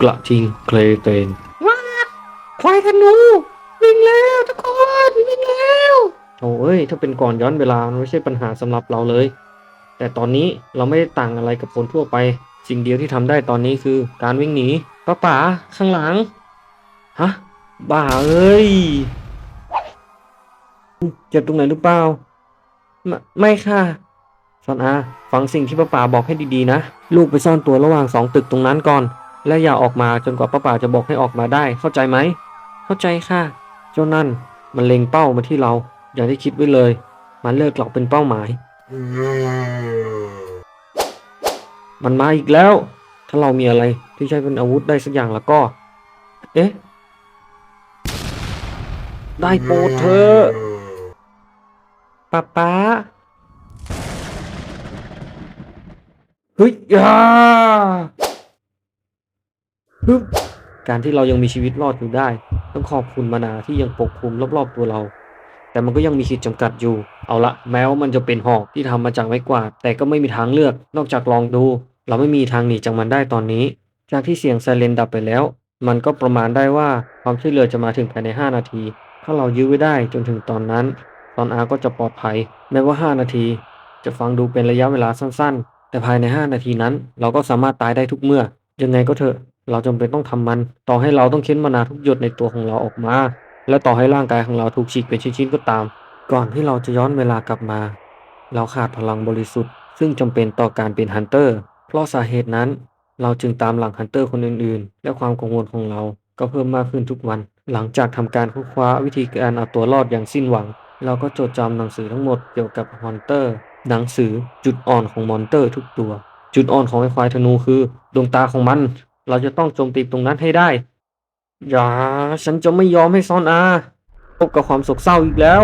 กระทิงเคลเตนว้าควายธนูวิ่งแล้วทุกคนวิ่งแล้วโอ้เอ้ย ถ้าเป็นก่อนย้อนเวลามันไม่ใช่ปัญหาสำหรับเราเลย แต่ตอนนี้เราไม่ได้ต่างอะไรกับคนทั่วไป สิ่งเดียวที่ทำได้ตอนนี้คือการวิ่งหนีป้าป๋าข้างหลังฮะบ้าเอ้ยเจ็บตรงไหนหรือเปล่าไม่ไม่ค่ะซอนอาฟังสิ่งที่ป้าป๋าบอกให้ดีๆนะ ลูกไปซ่อนตัวระหว่างสองตึกตรงนั้นก่อน และอย่าออกมาจนกว่าป้าป๋าจะบอกให้ออกมาได้ เข้าใจไหม เข้าใจค่ะ เจ้านั่นมันเล็งเป้ามาที่เรา อย่างที่คิดไว้เลย มันเลิกหลอกเป็นเป้าหมาย มันมาอีกแล้ว ถ้าเรามีอะไรที่ใช้เป็นอาวุธได้สักอย่างแล้วก็ เอ๊ะ ได้โปรดเธอป้าป๊าเฮ้ยอยา ฮึบการที่เรายังมีชีวิตรอดอยู่ได้ ต้องขอบคุณมานาที่ยังปกคลุมรอบๆตัวเรา แต่มันก็ยังมีขีดจำกัดอยู่ เอาละแม้ว่ามันจะเป็นหอกที่ทำมาจากไม้กวาด แต่ก็ไม่มีทางเลือก นอกจากลองดู เราไม่มีทางหนีจากมันได้ตอนนี้ จากที่เสียงไซเรนดับไปแล้ว มันก็ประมาณได้ว่าความช่วยเหลือจะมาถึงภายใน 5 นาที ถ้าเรายื้อไว้ได้จนถึงตอนนั้น ตอนอาก็จะปลอดภัย แม้ว่า 5 นาที จะฟังดูเป็นระยะเวลาสั้น ๆ แต่ภายใน 5 นาทีนั้น เราก็สามารถตายได้ทุกเมื่อ ยังไงก็เถอะ เราจำเป็นต้องทำมัน ต่อให้เราต้องเค้นมานาทุกหยดในตัวของเราออกมา และต่อให้ร่างกายของเราถูกฉีกเป็นชิ้นๆก็ตาม ก่อนที่เราจะย้อนเวลากลับมา เราขาดพลังบริสุทธิ์ ซึ่งจำเป็นต่อการเป็นฮันเตอร์ เพราะสาเหตุนั้น เราจึงตามหลังฮันเตอร์คนอื่นๆ และความกังวลของเราก็เพิ่มมากขึ้นทุกวัน หลังจากทำการค้นคว้าวิธีการเอาตัวรอดอย่างสิ้นหวัง เราก็จดจำหนังสือทั้งหมดเกี่ยวกับมอนเตอร์หนังสือจุดอ่อนของมอนเตอร์ทุกตัว จุดอ่อนของไอ้ควายธนูคือดวงตาของมัน เราจะต้องโจมตีตรงนั้นให้ได้ อย่า ฉันจะไม่ยอมให้ซอนอาพบกับความโศกเศร้าอีกแล้ว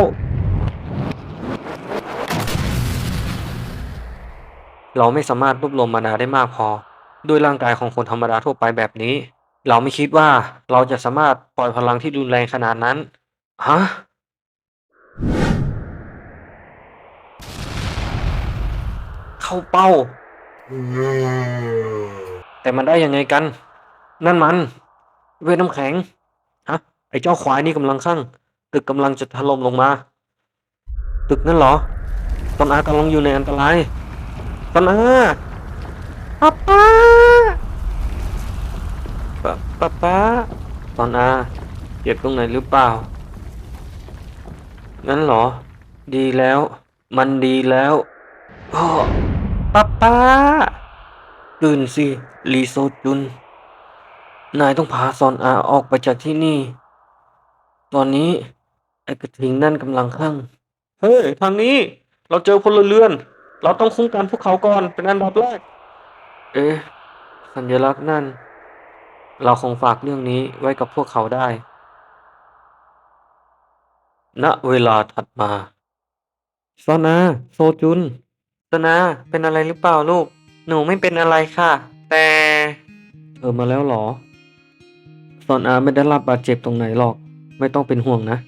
เราไม่สามารถรวบรวมมานาได้มากพอ ด้วยร่างกายของคนธรรมดาทั่วไปแบบนี้ เราไม่คิดว่าเราจะสามารถปล่อยพลังที่รุนแรงขนาดนั้น ฮะเข้าเป้า แต่มันได้ยังไงกัน นั่นมัน เวทน้ำแข็ง ฮะ ไอ้เจ้าควายนี่กำลังข้าง ตึกกำลังจะถล่มลงมา ตึกนั่นเหรอ ตอนอากำลังอยู่ในอันตราย ตอนอาป้าป้าป้าป้าป้าตอนอาเจ็บตรงไหนหรือเปล่า งั้นเหรอ ดีแล้ว มันดีแล้ว พ่อป้าป้า ตื่นสิลีโซจุน นายต้องพาซอนอาออกไปจากที่นี่ ตอนนี้ ไอ้กระทิงนั่นกำลังข้างเฮ้ย ทางนี้เราเจอพลเรือน เราต้องคุ้มกันพวกเขาก่อนเป็นอันดับแรก เอ๊ะ สัญลักษณ์นั่น เราคงฝากเรื่องนี้ไว้กับพวกเขาได้ ณ เวลาถัดมา ซอนา โซจุน ซอนา เป็นอะไรหรือเปล่าลูก หนูไม่เป็นอะไรค่ะ แต่เธอมาแล้วหรอซอนอาไม่ได้รับบาดเจ็บตรงไหนหรอก ไม่ต้องเป็นห่วงนะ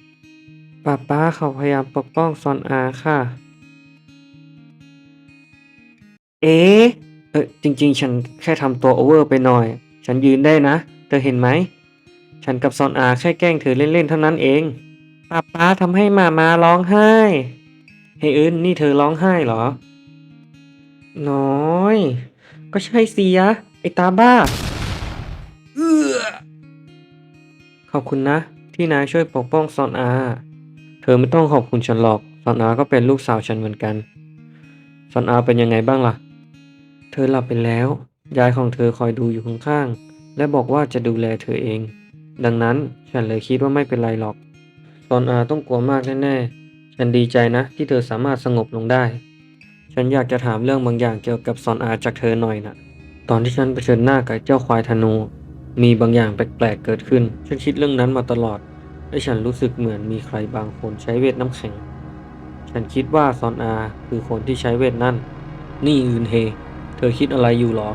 ป้าป้าเขาพยายามปกป้องซอนอาค่ะ เอ๊ะเออจริง ๆ ฉันแค่ทำตัวโอเวอร์ไปหน่อย ฉันยืนได้นะ เธอเห็นไหม ฉันกับซอนอาแค่แกล้งเธอเล่น ๆ เท่านั้นเองป้าป้าทำให้มามาร้องไห้เฮ้ยอิญนี่เธอร้องไห้เหรอ น้อย ก็ใช่สิยะไอตาบ้าเอื้อขอบคุณนะ ที่นายช่วยปกป้องซอนอา เธอไม่ต้องขอบคุณฉันหรอกซอนอาก็เป็นลูกสาวฉันเหมือนกันซอนอาเป็นยังไงบ้างล่ะ เธอหลับไปแล้ว ยายของเธอคอยดูอยู่ข้างๆและบอกว่าจะดูแลเธอเอง ดังนั้นฉันเลยคิดว่าไม่เป็นไรหรอกซอนอาต้องกลัวมากแน่ๆฉันดีใจนะที่เธอสามารถสงบลงได้ ฉันอยากจะถามเรื่องบางอย่างเกี่ยวกับซอนอาจากเธอหน่อยนะตอนที่ฉันเผชิญหน้ากับเจ้าควายธนู มีบางอย่างแปลกๆเกิดขึ้น ฉันคิดเรื่องนั้นมาตลอด และฉันรู้สึกเหมือนมีใครบางคนใช้เวทน้ำแข็ง ฉันคิดว่าซอนอาคือคนที่ใช้เวทนั่น นี่อื่นเฮ เธอคิดอะไรอยู่หรอ